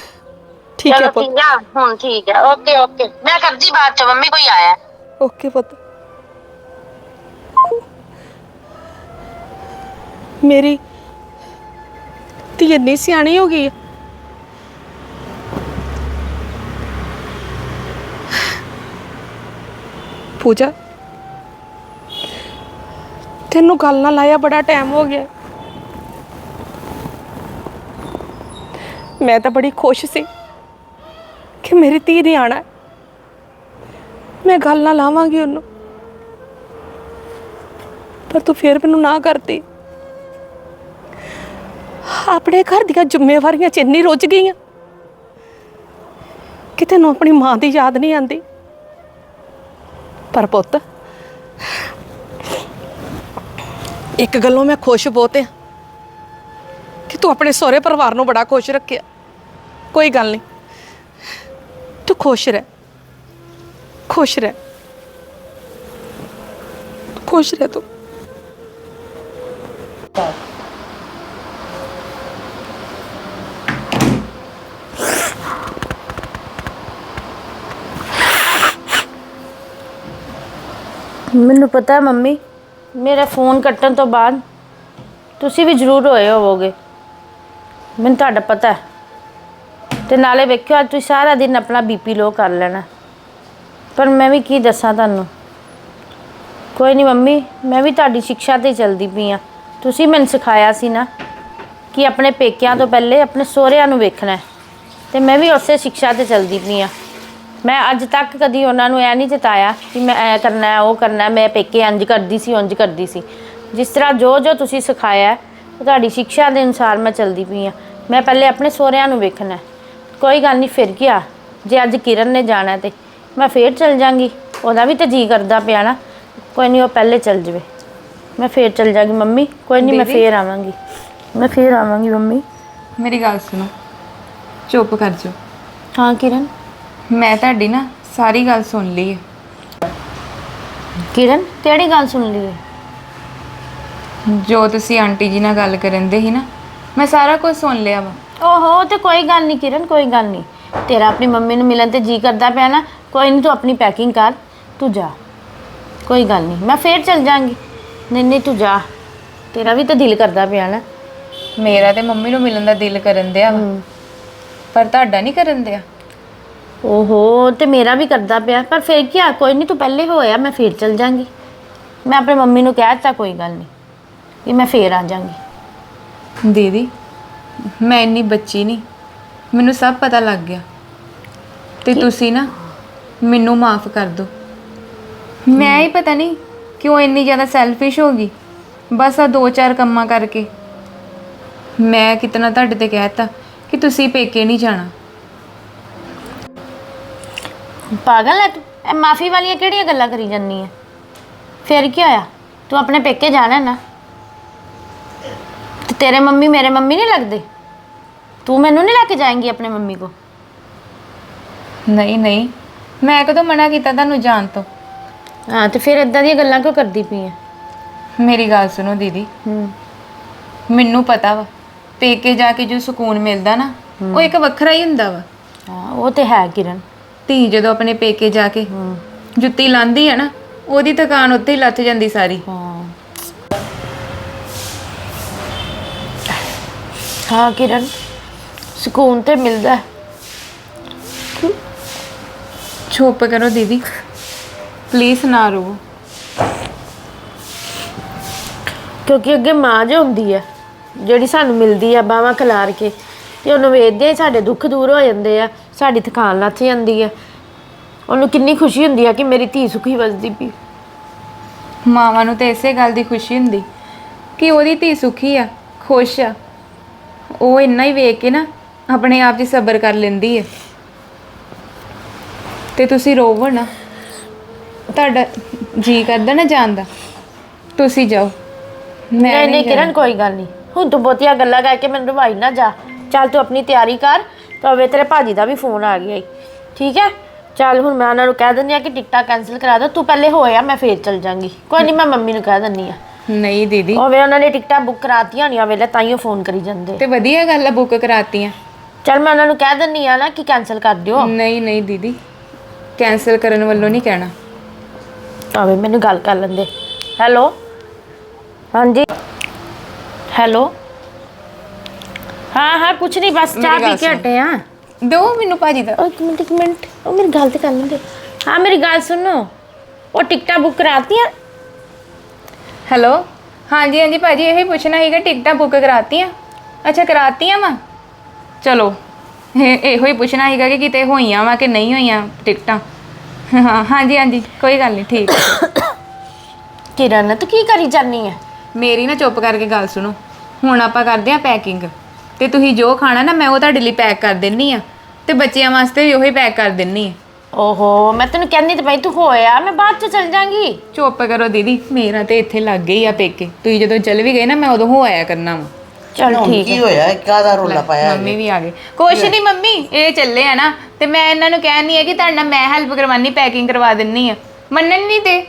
ਠੀਕ ਹੈ ਚਲੋ ਪੁੱਤ। ਠੀਕ ਆ ਹੁਣ ਠੀਕ ਹੈ ਓਕੇ ਓਕੇ। ਮੈਂ ਕਰਦੀ ਬਾਅਦ ਚ ਮੰਮੀ ਕੋਈ ਆਇਆ। ਓਕੇ ਪੁੱਤ। ਮੇਰੀ ਧੀ ਇੰਨੀ ਸਿਆਣੀ ਹੋ ਗਈ ਹੈ ਪੂਜਾ, ਤੈਨੂੰ ਗੱਲ ਨਾ ਲਾਇਆ ਬੜਾ ਟਾਈਮ ਹੋ ਗਿਆ। ਮੈਂ ਤਾਂ ਬੜੀ ਖੁਸ਼ ਸੀ ਕਿ ਮੇਰੀ ਧੀ ਨੇ ਆਣਾ ਮੈਂ ਗੱਲ ਨਾ ਲਾਵਾਂਗੀ ਉਹਨੂੰ। ਪਰ ਤੂੰ ਫੇਰ ਮੈਨੂੰ ਨਾ ਕਰਤੀ ਆਪਣੇ ਘਰ ਦੀਆਂ ਜ਼ਿੰਮੇਵਾਰੀਆਂ ਚ ਇੰਨੀ ਰੁੱਝ ਗਈਆਂ ਕਿ ਤੈਨੂੰ ਆਪਣੀ ਮਾਂ ਦੀ ਯਾਦ ਨਹੀਂ ਆਉਂਦੀ ਪਰ ਪੁੱਤ, ਇੱਕ ਗੱਲੋਂ ਮੈਂ ਖੁਸ਼ ਬਹੁਤ ਹਾਂ ਕਿ ਤੂੰ ਆਪਣੇ ਸਹੁਰੇ ਪਰਿਵਾਰ ਨੂੰ ਬੜਾ ਖੁਸ਼ ਰੱਖਿਆ। ਕੋਈ ਗੱਲ ਨਹੀਂ। ਤੂੰ ਖੁਸ਼ ਰਹਿ। ਖੁਸ਼ ਰਹਿ। ਖੁਸ਼ ਰਹਿ ਤੂੰ। ਮੈਨੂੰ ਪਤਾ ਹੈ ਮੰਮੀ, ਮੇਰਾ ਫੋਨ ਕੱਟਣ ਤੋਂ ਬਾਅਦ ਤੁਸੀਂ ਵੀ ਜ਼ਰੂਰ ਹੋਏ ਹੋਵੋਗੇ। ਮੈਨੂੰ ਤੁਹਾਡਾ ਪਤਾ ਹੈ। ਤੇ ਨਾਲੇ ਵੇਖਿਓ, ਅੱਜ ਤੁਸੀਂ ਸਾਰਾ ਦਿਨ ਆਪਣਾ ਬੀਪੀ ਲੋ ਕਰ ਲੈਣਾ। ਪਰ ਮੈਂ ਵੀ ਕੀ ਦੱਸਾਂ ਤੁਹਾਨੂੰ? ਕੋਈ ਨਹੀਂ ਮੰਮੀ, ਮੈਂ ਵੀ ਤੁਹਾਡੀ ਸਿੱਖਿਆ ਤੇ ਚੱਲਦੀ ਪਈ ਆ ਤੁਸੀਂ ਮੈਨੂੰ ਸਿਖਾਇਆ ਸੀ ਨਾ ਕਿ ਆਪਣੇ ਪੇਕਿਆਂ ਤੋਂ ਪਹਿਲੇ ਆਪਣੇ ਸਹੁਰਿਆਂ ਨੂੰ ਵੇਖਣਾ ਹੈ। ਤੇ ਮੈਂ ਵੀ ਉਸੇ ਸਿੱਖਿਆ ਤੇ ਚੱਲਦੀ ਪਈ ਆ ਮੈਂ ਅੱਜ ਤੱਕ ਕਦੀ ਉਹਨਾਂ ਨੂੰ ਐ ਨਹੀਂ ਜਤਾਇਆ ਕਿ ਮੈਂ ਐ ਕਰਨਾ ਹੈ ਉਹ ਕਰਨਾ ਹੈ ਮੈਂ ਪੇਕੇ ਇੰਜ ਕਰਦੀ ਸੀ ਉਂਝ ਕਰਦੀ ਸੀ। ਜਿਸ ਤਰ੍ਹਾਂ ਜੋ ਜੋ ਤੁਸੀਂ ਸਿਖਾਇਆ ਹੈ, ਤੁਹਾਡੀ ਸਿੱਖਿਆ ਦੇ ਅਨੁਸਾਰ ਮੈਂ ਚੱਲਦੀ ਪਈ ਆ ਮੈਂ ਪਹਿਲੇ ਆਪਣੇ ਸਹੁਰਿਆਂ ਨੂੰ ਵੇਖਣਾ ਹੈ। ਕੋਈ ਗੱਲ ਨਹੀਂ ਫਿਰ ਕੀ ਆ? ਜੇ ਅੱਜ ਕਿਰਨ ਨੇ ਜਾਣਾ ਹੈ ਤੇ ਮੈਂ ਫੇਰ ਚਲ ਜਾਾਂਗੀ। ਉਹਦਾ ਵੀ ਤਾਂ ਜੀ ਕਰਦਾ ਪਿਆ ਨਾ। ਕੋਈ ਨਹੀਂ ਉਹ ਪਹਿਲੇ ਚਲ ਜਵੇ। ਮੈਂ ਫੇਰ ਚਲ ਜਾਗੀ ਮੰਮੀ। ਕੋਈ ਨਹੀਂ ਮੈਂ ਦੀਦੀ? ਫੇਰ ਆਵਾਂਗੀ। ਮੈਂ ਫੇਰ ਆਵਾਂਗੀ ਮੰਮੀ। ਮੇਰੀ ਗੱਲ ਸੁਣੋ। ਚੁੱਪ ਕਰ ਜਾਓ। ਹਾਂ ਕਿਰਨ। ਮੈਂ ਤੁਹਾਡੀ ਨਾ ਸਾਰੀ ਗੱਲ ਸੁਣ ਲਈ ਹੈ। ਕਿਰਨ ਕਿਹੜੀ ਗੱਲ ਸੁਣ ਲਈ ਹੈ? ਜੋ ਤੁਸੀਂ ਆਂਟੀ ਜੀ ਨਾਲ ਗੱਲ ਕਰਨ ਦੇ ਸੀ ਨਾ ਮੈਂ ਸਾਰਾ ਕੁਝ ਸੁਣ ਲਿਆ ਵਾ। ਓਹੋ ਤੇ ਕੋਈ ਗੱਲ ਨਹੀਂ ਕਿਰਨ ਕੋਈ ਗੱਲ ਨਹੀਂ। ਤੇਰਾ ਆਪਣੀ ਮੰਮੀ ਨੂੰ ਮਿਲਣ ਤੇ ਜੀ ਕਰਦਾ ਪਿਆ ਨਾ ਕੋਈ ਨਹੀਂ ਤੂੰ ਆਪਣੀ ਪੈਕਿੰਗ ਕਰ ਤੂੰ ਜਾ। ਕੋਈ ਗੱਲ ਨਹੀਂ ਮੈਂ ਫੇਰ ਚੱਲ ਜਾਾਂਗੀ। ਨਹੀਂ ਨਹੀਂ ਤੂੰ ਜਾ। ਤੇਰਾ ਵੀ ਤਾਂ ਦਿਲ ਕਰਦਾ ਪਿਆ ਨਾ। ਮੇਰਾ ਤੇ ਮੰਮੀ ਨੂੰ ਮਿਲਣ ਦਾ ਦਿਲ ਕਰਨ ਦਿਆ ਵਾ। ਪਰ ਤੁਹਾਡਾ ਨਹੀਂ ਕਰਨ ਦਿਆ। ਓਹੋ ਤੇ ਮੇਰਾ ਵੀ ਕਰਦਾ ਪਿਆ ਪਰ ਫੇਰ ਕੀ ਆ ਕੋਈ ਨਹੀਂ ਤੂੰ ਪਹਿਲੇ ਹੋਇਆ ਮੈਂ ਫੇਰ ਚੱਲ ਜਾਾਂਗੀ। ਮੈਂ ਆਪਣੀ ਮੰਮੀ ਨੂੰ ਕਹਿ ਦਿੱਤਾ ਕੋਈ ਗੱਲ ਨਹੀਂ ਕਿ ਮੈਂ ਫੇਰ ਆ ਜਾਾਂਗੀ। ਦੀਦੀ ਮੈਂ ਇੰਨੀ ਬੱਚੀ ਨਹੀਂ ਮੈਨੂੰ ਸਭ ਪਤਾ ਲੱਗ ਗਿਆ। ਤੇ ਤੁਸੀਂ ਨਾ ਮੈਨੂੰ ਮਾਫ ਕਰ ਦਿਓ ਮੈਂ ਹੀ ਪਤਾ ਨਹੀਂ ਕਿਉਂ ਇੰਨੀ ਜ਼ਿਆਦਾ ਸੈਲਫਿਸ਼ ਹੋ ਗਈ ਬਸ ਆ ਦੋ ਚਾਰ ਕੰਮਾਂ ਕਰਕੇ। ਮੈਂ ਕਿਤਨਾ ਤੁਹਾਡੇ ਤੇ ਕਹਿਤਾ ਕਿ ਤੁਸੀਂ ਪੇਕੇ ਨਹੀਂ ਜਾਣਾ। ਪਾਗਲ ਹੈ ਤੂੰ? ਇਹ ਮਾਫੀ ਵਾਲੀਆਂ ਕਿਹੜੀਆਂ ਗੱਲਾਂ ਕਰੀ ਜਾਂਦੀ ਹੈ ਫੇਰ ਕੀ ਹੋਇਆ? ਤੂੰ ਆਪਣੇ ਪੇਕੇ ਜਾਣਾ ਨਾ ਤੇ ਤੇਰੇ ਮੰਮੀ ਮੇਰੇ ਮੰਮੀ ਨਹੀਂ ਲੱਗਦੇ? ਤੂੰ ਮੈਨੂੰ ਨਹੀਂ ਲੈ ਕੇ ਜਾਏਂਗੀ ਆਪਣੇ ਮੰਮੀ ਕੋ? ਨਹੀਂ ਨਹੀਂ। ਮੈਂ ਕਦੋਂ ਮਨਾ ਕੀਤਾ ਤੁਹਾਨੂੰ ਜਾਣ ਤੋਂ? ਹਾਂ ਤੇ ਫਿਰ ਇਦਾਂ ਦੀਆਂ ਗੱਲਾਂ ਕਿਉਂ ਕਰਦੀ ਪਈ ਹੈ ਮੇਰੀ ਗੱਲ ਸੁਣੋ ਦੀਦੀ। ਹੂੰ। ਮੈਨੂੰ ਪਤਾ ਵਾ। ਪੇਕੇ ਜਾ ਕੇ ਜੋ ਸਕੂਨ ਮਿਲਦਾ ਨਾ ਉਹ ਇੱਕ ਵੱਖਰਾ ਹੀ ਹੁੰਦਾ ਵਾ। ਹਾਂ ਉਹ ਤੇ ਹੈ ਕਿਰਨ। ਧੀ ਜਦੋਂ ਆਪਣੇ ਪੇਕੇ ਜਾ ਕੇ ਜੁੱਤੀ ਲਾਂਦੀ ਹੈ ਨਾ ਉਹਦੀ ਥਕਾਨ ਉੱਥੇ ਹੀ ਲੱਥ ਜਾਂਦੀ ਸਾਰੀ। ਹਾਂ। ਹਾਂ ਕਿਰਨ ਸਕੂਨ ਤੇ ਮਿਲਦਾ। ਹੈ। ਚੁੱਪ ਕਰੋ ਦੀਦੀ। ਪਲੀਜ਼ ਨਾ ਰੋ ਕਿਉਂਕਿ ਅੱਗੇ ਮਾਂ ਜੋ ਹੁੰਦੀ ਹੈ ਜਿਹੜੀ ਸਾਨੂੰ ਮਿਲਦੀ ਆ ਬਾਹਾਂ ਖਿਲਾਰ ਕੇ ਤੇ ਉਹਨੂੰ ਵੇਖਦੇ ਹੀ ਸਾਡੇ ਦੁੱਖ ਦੂਰ ਹੋ ਜਾਂਦੇ ਆ ਸਾਡੀ ਥਕਾਨ ਲੱਥ ਜਾਂਦੀ ਹੈ ਉਹਨੂੰ ਕਿੰਨੀ ਖੁਸ਼ੀ ਹੁੰਦੀ ਆ ਕਿ ਮੇਰੀ ਧੀ ਸੁਖੀ ਵਸਦੀ ਪਈ। ਮਾਵਾਂ ਨੂੰ ਤੇ ਇਸੇ ਗੱਲ ਦੀ ਖੁਸ਼ੀ ਹੁੰਦੀ ਕਿ ਉਹਦੀ ਧੀ ਸੁਖੀ ਆ ਖੁਸ਼ ਆ। ਉਹ ਇੰਨਾ ਹੀ ਵੇਖ ਕੇ ਨਾ ਆਪਣੇ ਆਪ 'ਚ ਸਬਰ ਕਰ ਲੈਂਦੀ ਹੈ ਤੇ ਤੁਸੀਂ ਰੋਵੋ ਨਾ। ਤੁਹਾਡਾ ਜੀ ਕਰਦਾ ਨਾ ਜਾਣ ਦਾ। ਤੁਸੀਂ ਜਾਓ। ਮੈਂ ਨਹੀਂ ਨਹੀਂ ਕਿਰਨ ਕੋਈ ਗੱਲ ਨਹੀਂ। ਹੁਣ ਤੂੰ ਬਹੁਤੀਆਂ ਗੱਲਾਂ ਕਰਕੇ ਮੈਨੂੰ ਰਵਾਈ ਨਾ ਜਾ। ਚੱਲ ਤੂੰ ਆਪਣੀ ਤਿਆਰੀ ਕਰ ਤਵੇ ਤੇਰੇ ਭਾਜੀ ਦਾ ਵੀ ਫੋਨ ਆ ਗਿਆ ਈ। ਠੀਕ ਹੈ ਚੱਲ ਹੁਣ ਮੈਂ ਉਹਨਾਂ ਨੂੰ ਕਹਿ ਦਿੰਦੀ ਆ ਕਿ ਟਿਕਟਾਂ ਕੈਨਸਲ ਕਰਾ ਦੋ ਤੂੰ ਪਹਿਲੇ ਹੋਇਆ ਮੈਂ ਫੇਰ ਚੱਲ ਜਾਾਂਗੀ। ਕੋਈ ਨਹੀਂ ਮੈਂ ਮੰਮੀ ਨੂੰ ਕਹਿ ਦਿੰਦੀ ਆ। ਨਹੀਂ ਦੀਦੀ। ਉਹ ਵੇ ਉਹਨਾਂ ਨੇ ਟਿਕਟਾਂ ਬੁੱਕ ਕਰਾਤੀਆਂ ਨਹੀਂ ਵੇਲੇ ਤਾਈਓ ਫੋਨ ਕਰੀ ਜਾਂਦੇ। ਤੇ ਵਧੀਆ ਗੱਲ ਆ ਬੁੱਕ ਕਰਾਤੀਆਂ। ਚੱਲ ਮੈਂ ਉਹਨਾਂ ਨੂੰ ਕਹਿ ਦਿੰਦੀ ਆ ਨਾ ਕਿ ਕੈਨਸਲ ਕਰ ਦਿਓ। ਨਹੀਂ ਨਹੀਂ ਦੀਦੀ। ਕੈਨਸਲ ਕਰਨ ਵੱਲੋਂ ਨਹੀਂ ਕਹਿਣਾ। ਆਵੇ ਮੈਨੂੰ ਗੱਲ ਕਰ ਲੈਂਦੇ। ਹੈਲੋ ਹਾਂਜੀ? ਹੈਲੋ ਹਾਂ ਹਾਂ ਕੁਛ ਨਹੀਂ ਬਸ ਚਾਹ ਪੀ ਕੇ। ਹਟੇ ਆ। ਦਿਓ ਮੈਨੂੰ ਭਾਜੀ ਦਾ। ਇੱਕ ਮਿੰਟ ਇੱਕ ਮਿੰਟ। ਉਹ ਮੇਰੀ ਗੱਲ ਤੇ ਕਰ ਲੈਂਦੇ ਹਾਂ ਮੇਰੀ ਗੱਲ ਸੁਣੋ। ਉਹ ਟਿਕਟਾਂ ਬੁੱਕ ਕਰਾਤੀਆਂ? ਹੈਲੋ? ਹਾਂਜੀ ਹਾਂਜੀ ਭਾਜੀ ਇਹ ਪੁੱਛਣਾ ਸੀਗਾ ਟਿਕਟਾਂ ਬੁੱਕ ਕਰਾਤੀਆਂ? ਅੱਛਾ ਕਰਾਤੀਆਂ ਵਾ? ਚਲੋ ਇਹ ਇਹੋ ਹੀ ਪੁੱਛਣਾ ਸੀਗਾ ਕਿ ਕਿਤੇ ਹੋਈਆਂ ਵਾ ਕਿ ਨਹੀਂ ਹੋਈਆਂ ਟਿਕਟਾਂ? ਹਾਂ ਹਾਂਜੀ ਹਾਂਜੀ ਕੋਈ ਗੱਲ ਨਹੀਂ ਠੀਕ। ਕਿਰਨ ਤੂੰ ਕੀ ਕਰੀ ਜਾਨੀ ਹੈ ਮੇਰੀ ਨਾ ਚੁੱਪ ਕਰਕੇ ਗੱਲ ਸੁਣੋ। ਹੁਣ ਆਪਾਂ ਕਰਦੇ ਆਂ ਪੈਕਿੰਗ। ਤੇ ਤੁਸੀਂ ਜੋ ਖਾਣਾ ਨਾ ਮੈਂ ਉਹ ਤੁਹਾਡੇ ਲਈ ਪੈਕ ਕਰ ਦਿੰਨੀ ਆ ਤੇ ਬੱਚਿਆਂ ਵਾਸਤੇ ਵੀ ਉਹੀ ਪੈਕ ਕਰ ਦਿੰਨੀ ਆ। ਓਹੋ ਮੈਂ ਤੈਨੂੰ ਕਹਿੰਦੀ ਤੇ ਪਈ ਤੂੰ ਹੋਇਆ ਮੈਂ ਬਾਅਦ ਚ ਚਲ ਜਾਾਂਗੀ। ਚੁੱਪ ਕਰੋ ਦੀਦੀ ਮੇਰਾ ਤੇ ਇੱਥੇ ਲੱਗ ਗਈ ਆ ਪੇਕੇ। ਤੁਸੀਂ ਜਦੋਂ ਚੱਲ ਵੀ ਗਏ ਨਾ ਮੈਂ ਉਦੋਂ ਹੋ ਆਇਆ ਕਰਨਾ ਵਾ। ਚਲ ਹੁਣ ਠੀਕ ਕੀ ਹੈ ਹੋਇਆ? ਕਾਹਦਾ ਰੋਲਾ ਪਾਇਆ ਮੰਮੀ ਵੀ ਆ ਗਏ। ਕੁਛ ਨਹੀਂ ਮੰਮੀ ਇਹ ਚੱਲੇ ਆ ਨਾ ਤੇ ਮੈਂ ਇਹਨਾਂ ਨੂੰ ਕਹਿਣੀ ਹੈ ਕਿ ਤੁਹਾਡੇ ਮੈਂ ਹੈਲਪ ਕਰਵਾਨੀ ਪੈਕਿੰਗ ਕਰਵਾ ਦਿੰਨੀ ਆ। ਮੰਨਣ ਨਹੀਂ ਦੇ।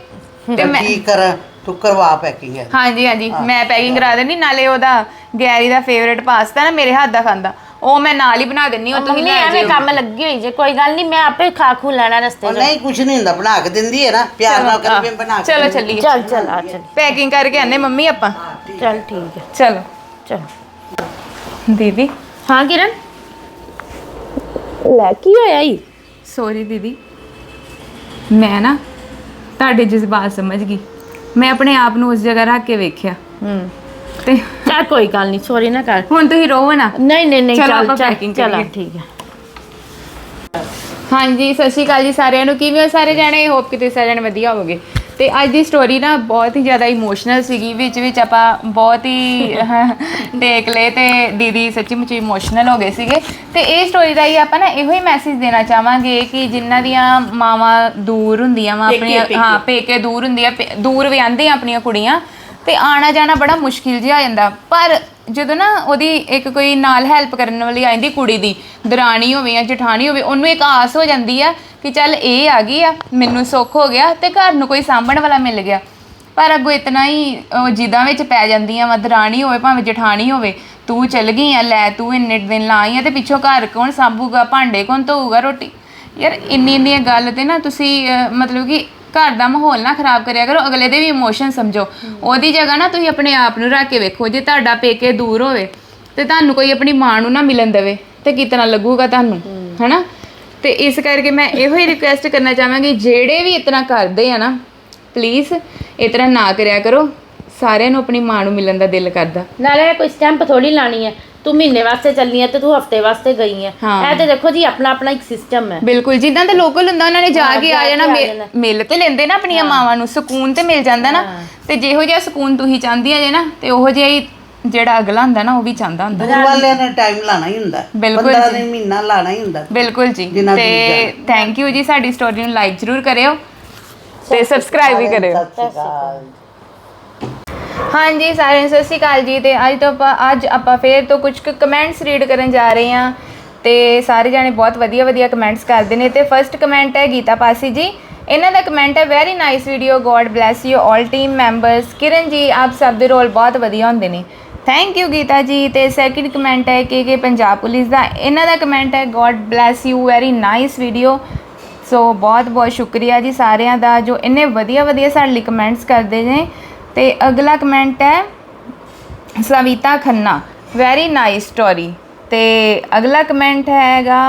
ਤੇ ਮੈਂ ਕੀ ਕਰ? ਤੂੰ ਕਰਵਾ ਪੈਕਿੰਗ ਹੈ। ਹਾਂਜੀ ਹਾਂਜੀ। ਮੈਂ ਪੈਕਿੰਗ ਕਰਾ ਦਿੰਨੀ ਨਾਲੇ ਉਹਦਾ ਗੈਰੀ ਦਾ ਫੇਵਰੇਟ ਪਾਸਤਾ ਨਾ ਮੇਰੇ ਹੱਥ ਦਾ ਖਾਂਦਾ। ਉਹ ਮੈਂ ਨਾਲ ਹੀ ਬਣਾ ਦਿੰਨੀ ਉਹ ਤੁਸੀਂ ਮੰਮੀ ਲੈ ਐਵੇਂ ਕੰਮ ਲੱਗੀ ਹੋਈ ਜੇ ਕੋਈ ਗੱਲ ਨਹੀਂ ਮੈਂ ਆਪੇ ਖਾ ਖੂ ਲੈਣਾ ਰਸਤੇ ਉਹ 'ਚ। ਨਹੀਂ ਕੁਛ ਨਹੀਂ ਹੁੰਦਾ ਬਣਾ ਕੇ ਦਿੰਦੀ ਹੈ ਨਾ ਪਿਆਰ ਨਾਲ ਕਰ ਬਣਾ ਕੇ ਚਲੋ ਚੱਲੀਏ। ਚੱਲ ਚੱਲ ਆ ਚੱਲ ਪੈਕਿੰਗ ਕਰਕੇ ਆਨੇ ਮੰਮੀ ਆਪਾਂ? ਚੱਲ ਠੀਕ ਹੈ। ਚਲੋ। ਚਲ। ਦੀਦੀ? ਹਾਂ ਕਿਰਨ? ਲੈ ਕੀ ਹੋਇਆ ਈ? ਸੌਰੀ ਦੀਦੀ। ਮੈਂ ਨਾ ਤੁਹਾਡੇ ਜਜ਼ਬਾਤ ਸਮਝ ਗਈ। ਮੈਂ ਆਪਣੇ ਆਪ ਨੂੰ ਉਸ ਜਗ੍ਹਾ ਰੱਖ ਕੇ ਵੇਖਿਆ। ਹੂੰ। ਤੇ ਚੱਲ ਕੋਈ ਗੱਲ ਨਹੀਂ ਸੌਰੀ ਨਾ ਕਰ। ਹੁਣ ਤੁਸੀਂ ਰੋਵੋ ਨਾ। ਨਹੀਂ ਨਹੀਂ ਨਹੀਂ ਚਲੋ ਚੱਲ ਆਪਾਂ ਚੱਲ ਕਰੀਏ। ਠੀਕ ਹੈ ਹਾਂਜੀ ਸਤਿ ਸ਼੍ਰੀ ਅਕਾਲ ਜੀ ਸਾਰਿਆਂ ਨੂੰ। ਕਿਵੇਂ ਹੋ ਸਾਰੇ ਜਾਣੇ? ਹੋਪ ਕਿ ਤੁਸੀਂ ਸਾਰੇ ਜਾਣੇ ਵਧੀਆ ਹੋਵੋਗੇ। ਤੇ ਅੱਜ ਦੀ ਸਟੋਰੀ ਨਾ ਬਹੁਤ ਹੀ ਜ਼ਿਆਦਾ ਇਮੋਸ਼ਨਲ ਸੀਗੀ ਵਿੱਚ ਵਿੱਚ ਆਪਾਂ ਬਹੁਤ ਹੀ ਟੇਕ ਲਏ ਤੇ ਦੀਦੀ ਸੱਚੀ ਮੁੱਚੀ ਇਮੋਸ਼ਨਲ ਹੋ ਗਏ ਸੀਗੇ। ਤੇ ਇਹ ਸਟੋਰੀ ਦਾ ਹੀ ਆਪਾਂ ਨਾ ਇਹੋ ਹੀ ਮੈਸੇਜ ਦੇਣਾ ਚਾਹਾਂਗੇ ਕਿ ਜਿਨ੍ਹਾਂ ਦੀਆਂ ਮਾਵਾਂ ਦੂਰ ਹੁੰਦੀਆਂ ਵਾ ਆਪਣੀਆਂ ਹਾਂ ਪੇਕੇ। ਦੂਰ ਹੁੰਦੀਆਂ ਦੂਰ ਵੀ ਆਂਦੇ ਆਪਣੀਆਂ ਕੁੜੀਆਂ। ਤੇ ਆਣਾ ਜਾਣਾ ਬੜਾ ਮੁਸ਼ਕਿਲ ਜਿਹਾ ਆ ਜਾਂਦਾ। ਪਰ ਜਦੋਂ ਨਾ ਉਹਦੀ ਇੱਕ ਕੋਈ ਨਾਲ ਹੈਲਪ ਕਰਨ ਵਾਲੀ ਆ ਜਾਂਦੀ ਕੁੜੀ ਦੀ ਦਰਾਣੀ ਹੋਵੇ ਜਾਂ ਜਠਾਣੀ ਹੋਵੇ ਉਹਨੂੰ ਇੱਕ ਆਸ ਹੋ ਜਾਂਦੀ ਆ ਕਿ ਚੱਲ ਇਹ ਆ ਗਈ ਆ ਮੈਨੂੰ ਸੁੱਖ ਹੋ ਗਿਆ ਤੇ ਘਰ ਨੂੰ ਕੋਈ ਸਾਂਭਣ ਵਾਲਾ ਮਿਲ ਗਿਆ। ਪਰ ਅੱਗੋਂ ਇਤਨਾ ਹੀ ਉਹ ਜਿੱਦਾਂ ਵਿੱਚ ਪੈ ਜਾਂਦੀਆਂ ਵਾ ਦਰਾਣੀ ਹੋਵੇ ਭਾਵੇਂ ਜਠਾਣੀ ਹੋਵੇ ਤੂੰ ਚੱਲ ਗਈ ਆ ਲੈ ਤੂੰ ਇੰਨੇ ਦਿਨ ਲਾ ਲਾਈ ਆ ਤੇ ਪਿੱਛੋਂ ਘਰ ਕੌਣ ਸਾਂਭੂਗਾ ਭਾਂਡੇ ਕੌਣ ਧੋਊਗਾ ਰੋਟੀ? ਯਾਰ ਇੰਨੀ ਇੰਨੀ ਗੱਲ ਤੇ ਨਾ ਤੁਸੀਂ ਅਹ, ਮਤਲਬ ਕਿ ਘਰ ਦਾ ਮਾਹੌਲ ਨਾ ਖਰਾਬ ਕਰਿਆ ਕਰੋ ਅਗਲੇ ਦੇ ਵੀ ਇਮੋਸ਼ਨ ਸਮਝੋ। ਉਹਦੀ ਜਗ੍ਹਾ ਨਾ ਤੁਸੀਂ ਆਪਣੇ ਆਪ ਨੂੰ ਰੱਖ ਕੇ ਵੇਖੋ ਜੇ ਤੁਹਾਡਾ ਪੇਕੇ ਦੂਰ ਹੋਵੇ ਤੇ ਤੁਹਾਨੂੰ ਕੋਈ ਆਪਣੀ ਮਾਂ ਨੂੰ ਨਾ ਮਿਲਣ ਦੇਵੇ ਤੇ ਕਿਤਨਾ ਲੱਗੂਗਾ ਤੁਹਾਨੂੰ ਹਨਾ? ਤੇ ਇਸ ਕਰਕੇ ਮੈਂ ਇਹੋ ਹੀ ਰਿਕੁਐਸਟ ਕਰਨਾ ਚਾਹਾਂਗੀ ਜਿਹੜੇ ਵੀ ਇਤਨਾ ਕਰਦੇ ਆ ਨਾ ਪਲੀਜ਼ ਇਤਨਾ ਨਾ ਕਰਿਆ ਕਰੋ। ਸਾਰਿਆਂ ਨੂੰ ਆਪਣੀ ਮਾਂ ਨੂੰ ਮਿਲਣ ਦਾ ਦਿਲ ਕਰਦਾ। ਨਾਲੇ ਕੋਈ ਸਟੈਂਪ ਥੋੜੀ ਲਾਣੀ ਹੈ। ਤੂੰ ਮਹੀਨੇ ਵਾਸਤੇ ਚੱਲਨੀ ਹੈ ਤੇ ਤੂੰ ਹਫ਼ਤੇ ਵਾਸਤੇ ਗਈ ਹੈ। ਹਾਂ। ਇਹ ਤੇ ਦੇਖੋ ਜੀ ਆਪਣਾ ਆਪਣਾ ਇੱਕ ਸਿਸਟਮ ਹੈ। ਬਿਲਕੁਲ ਜਿੱਦਾਂ ਦਾ ਲੋਕਲ ਹੁੰਦਾ ਉਹਨਾਂ ਨੇ ਜਾ ਹਾਂ, ਕੇ ਜਾ ਆ ਕੇ ਜਾਣਾ ਆ ਮਿ- ਜਾਣਾ। ਮਿਲ ਤੇ ਲੈਂਦੇ ਨਾ ਆਪਣੀਆਂ ਮਾਵਾਂ ਨੂੰ ਸਕੂਨ ਤੇ ਮਿਲ ਜਾਂਦਾ ਨਾ। ਤੇ ਜਿਹੋ ਜਿਹਾ ਸਕੂਨ ਤੁਸੀਂ ਚਾਹੁੰਦੀਆਂ ਜੇ ਨਾ ਤੇ ਉਹੋ ਜਿਹਾ ਹੀ ਜਿਹੜਾ ਅਗਲਾ ਹੁੰਦਾ ਨਾ ਉਹ ਵੀ ਚਾਹੁੰਦਾ ਹੁੰਦਾ। ਦੂਰ ਵਾਲਿਆਂ ਨੇ ਟਾਈਮ ਲਾਣਾ ਹੀ ਹੁੰਦਾ। ਬਿਲਕੁਲ 15 ਜੀ। ਦਿਨ ਮਹੀਨਾ ਲਾਣਾ ਹੀ ਹੁੰਦਾ। ਬਿਲਕੁਲ ਜੀ। ਜਿੰਨਾ ਤੇ ਥੈਂਕ ਯੂ ਜੀ ਸਾਡੀ ਸਟੋਰੀ ਨੂੰ ਲਾਈਕ ਜ਼ਰੂਰ ਕਰਿਓ ਤੇ ਸਬਸਕ੍ਰਾਈਬ ਵੀ ਕਰਿਓ। ਸਤਿ ਸ਼੍ਰੀ ਅਕਾਲ। ਹਾਂਜੀ ਸਾਰਿਆਂ ਨੂੰ ਸਤਿ ਸ਼੍ਰੀ ਅਕਾਲ ਜੀ। ਤੇ ਅੱਜ ਤੋਂ ਆਪਾਂ ਅੱਜ ਆਪਾਂ ਫੇਰ ਤੋਂ ਕੁਝ ਕਮੈਂਟਸ ਰੀਡ ਕਰਨ ਜਾ ਰਹੇ ਹਾਂ। ਤੇ ਸਾਰੇ ਜਾਣੇ ਬਹੁਤ ਵਧੀਆ ਵਧੀਆ ਕਮੈਂਟਸ ਕਰਦੇ ਨੇ। ਤੇ ਫਰਸਟ ਕਮੈਂਟ ਹੈ ਗੀਤਾ ਪਾਸੀ ਜੀ। ਇਹਨਾਂ ਦਾ ਕਮੈਂਟ ਹੈ very nice video God bless you 올 team members Kiran ji ਆਪ ਸਭ ਦੇ ਰੋਲ ਬਹੁਤ ਵਧੀਆ ਹੁੰਦੇ ਨੇ। ਥੈਂਕ ਯੂ ਗੀਤਾ ਜੀ ਤੇ ਸੈਕਿੰਡ ਕਮੈਂਟ ਹੈ ਕਿ ਕਿ ਪੰਜਾਬ ਪੁਲਿਸ ਦਾ ਇਹਨਾਂ ਦਾ ਕਮੈਂਟ ਹੈ God bless you very nice video so ਬਹੁਤ ਬਹੁਤ ਸ਼ੁਕਰੀਆ ਜੀ ਸਾਰਿਆਂ ਦਾ ਜੋ ਇੰਨੇ ਵਧੀਆ ਵਧੀਆ ਸਾਡੇ ਲਈ ਕਮੈਂਟਸ ਕਰਦੇ ਨੇ ਤੇ ਅਗਲਾ ਕਮੈਂਟ ਹੈ Savita Khanna very nice story ਤੇ ਅਗਲਾ ਕਮੈਂਟ ਹੈਗਾ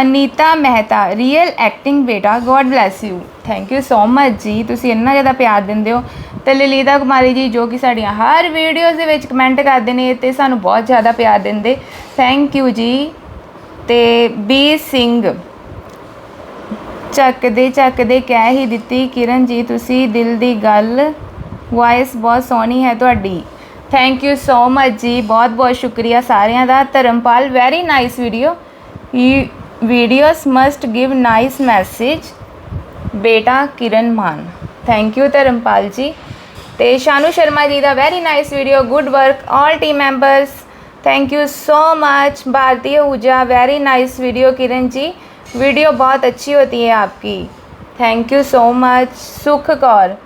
ਅਨੀਤਾ ਮਹਿਤਾ ਰੀਅਲ ਐਕਟਿੰਗ ਬੇਟਾ God bless you thank you so much ji ਤੁਸੀਂ ਇੰਨਾ ਜ਼ਿਆਦਾ ਪਿਆਰ ਦਿੰਦੇ ਹੋ ਤੇ ਲਲੀਤਾ ਕੁਮਾਰੀ ਜੀ ਜੋ ਕਿ ਸਾਡੀਆਂ ਹਰ ਵੀਡੀਓਜ਼ ਦੇ ਵਿੱਚ ਕਮੈਂਟ ਕਰਦੇ ਨੇ ਤੇ ਸਾਨੂੰ ਬਹੁਤ ਜ਼ਿਆਦਾ ਪਿਆਰ ਦਿੰਦੇ। ਥੈਂਕ ਯੂ ਜੀ। ਤੇ ਬੀ ਸਿੰਘ ਚੱਕਦੇ ਚੱਕਦੇ ਕਹਿ ਹੀ ਦਿੱਤੀ, ਕਿਰਨ ਜੀ, ਤੁਸੀਂ ਦਿਲ ਦੀ ਗੱਲ ਵਾਇਸ ਬਹੁਤ ਸੋਹਣੀ ਹੈ ਤੁਹਾਡੀ। ਥੈਂਕ ਯੂ ਸੋ ਮਚ ਜੀ। ਬਹੁਤ ਬਹੁਤ ਸ਼ੁਕਰੀਆ ਸਾਰਿਆਂ ਦਾ। Dharampal very nice video you videos must give nice message ਬੇਟਾ ਕਿਰਨ ਮਾਨ। Thank you Dharampal ji. ਤੇ ਸ਼ਾਨੂ ਸ਼ਰਮਾ ਜੀ ਦਾ very nice video good work all team members thank you so much भारतीय ऊर्जा very nice video Kiran ji video बहुत अच्छी होती है आपकी thank you so much सुख कौर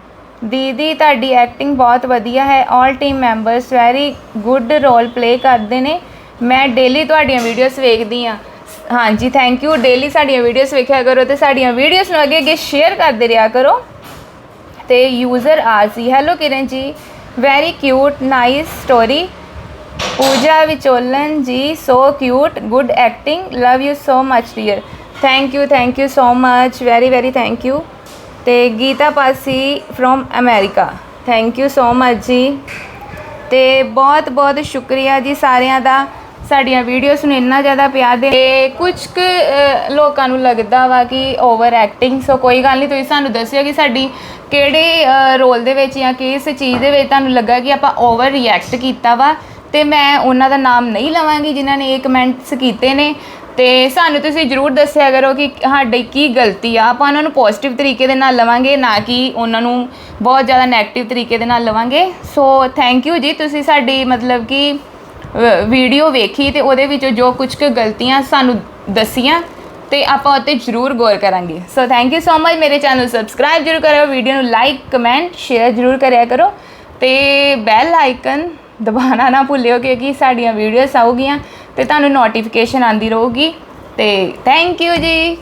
ਦੀਦੀ ਤੁਹਾਡੀ ਐਕਟਿੰਗ ਬਹੁਤ ਵਧੀਆ ਹੈ all team members very good role play ਕਰਦੇ ਨੇ ਮੈਂ ਡੇਲੀ ਤੁਹਾਡੀਆਂ ਵੀਡੀਓਜ਼ ਵੇਖਦੀ ਆ ਹਾਂਜੀ ਥੈਂਕ ਯੂ ਡੇਲੀ ਸਾਡੀਆਂ ਵੀਡੀਓਜ਼ ਵੇਖਿਆ ਕਰੋ ਤੇ ਸਾਡੀਆਂ ਵੀਡੀਓਜ਼ ਨੂੰ ਅੱਗੇ ਅੱਗੇ ਸ਼ੇਅਰ ਕਰਦੇ ਰਿਹਾ ਕਰੋ ਤੇ user RC hello Kiran ji very cute nice story Pooja ਵਿਚੋਲਨ ji so cute good acting love you so much dear thank you thank you so much very very thank you ਤੇ Geeta Pasi from America thank you so much ji ਤੇ ਬਹੁਤ ਬਹੁਤ ਸ਼ੁਕਰੀਆ ਜੀ ਸਾਰਿਆਂ ਦਾ। ਸਾਡੀਆਂ videos ਨੂੰ ਇੰਨਾ ਜ਼ਿਆਦਾ ਪਿਆਰ ਦੇ ਤੇ ਕੁਝ ਕੁ ਅ, ਲੋਕਾਂ ਨੂੰ ਲੱਗਦਾ ਵਾ ਕਿ ਓਵਰ ਐਕਟਿੰਗ ਸੋ ਕੋਈ ਗੱਲ ਨਹੀਂ ਤੁਸੀਂ ਸਾਨੂੰ ਦੱਸਿਓ ਕਿ ਸਾਡੀ ਕਿਹੜੇ ਰੋਲ ਦੇ ਵਿੱਚ ਜਾਂ ਕਿਸ ਚੀਜ਼ ਦੇ ਵਿੱਚ ਤੁਹਾਨੂੰ ਲੱਗਾ ਕਿ ਆਪਾਂ ਓਵਰ ਰਿਐਕਟ ਕੀਤਾ ਵਾ। ਤੇ ਮੈਂ ਉਹਨਾਂ ਦਾ ਨਾਮ ਨਹੀਂ ਲਵਾਂਗੀ ਜਿਨ੍ਹਾਂ ਨੇ ਇਹ ਕਮੈਂਟਸ ਕੀਤੇ ਨੇ। ਤੇ ਸਾਨੂੰ ਤੁਸੀਂ ਜਰੂਰ ਦੱਸਿਆ ਕਰੋ ਕਿ ਸਾਡੀ ਕੀ ਗਲਤੀ ਆ। ਆਪਾਂ ਉਹਨਾਂ ਨੂੰ ਪੋਜ਼ਿਟਿਵ ਤਰੀਕੇ ਦੇ ਨਾਲ ਲਵਾਂਗੇ ਨਾ ਕਿ ਉਹਨਾਂ ਨੂੰ ਬਹੁਤ ਜ਼ਿਆਦਾ 네ਗੇਟਿਵ ਤਰੀਕੇ ਦੇ ਨਾਲ ਲਵਾਂਗੇ। ਸੋ ਥੈਂਕ ਯੂ ਜੀ। ਤੁਸੀਂ ਸਾਡੀ ਮਤਲਬ ਕਿ ਵੀਡੀਓ ਵੇਖੀ ਤੇ ਉਹਦੇ ਵਿੱਚ ਜੋ ਕੁਝ ਕੁ ਗਲਤੀਆਂ ਸਾਨੂੰ ਦੱਸੀਆਂ ਤੇ ਆਪਾਂ ਉੱਤੇ ਜ਼ਰੂਰ ਗੌਰ ਕਰਾਂਗੇ। So thank you so much ਮੇਰੇ ਚੈਨਲ ਸਬਸਕ੍ਰਾਈਬ ਜ਼ਰੂਰ ਕਰਿਓ ਵੀਡੀਓ ਨੂੰ ਲਾਈਕ ਕਮੈਂਟ ਸ਼ੇਅਰ ਜ਼ਰੂਰ ਕਰਿਆ ਕਰੋ ਤੇ ਬੈਲ ਆਈਕਨ ਦਬਾਉਣਾ ਨਾ ਭੁੱਲਿਓ ਕਿਉਂਕਿ ਸਾਡੀਆਂ ਵੀਡੀਓਜ਼ ਆਉਗੀਆਂ ਤੇ ਤੁਹਾਨੂੰ ਨੋਟੀਫਿਕੇਸ਼ਨ ਆਂਦੀ ਰਹੂਗੀ। ਤੇ ਥੈਂਕ ਯੂ ਜੀ।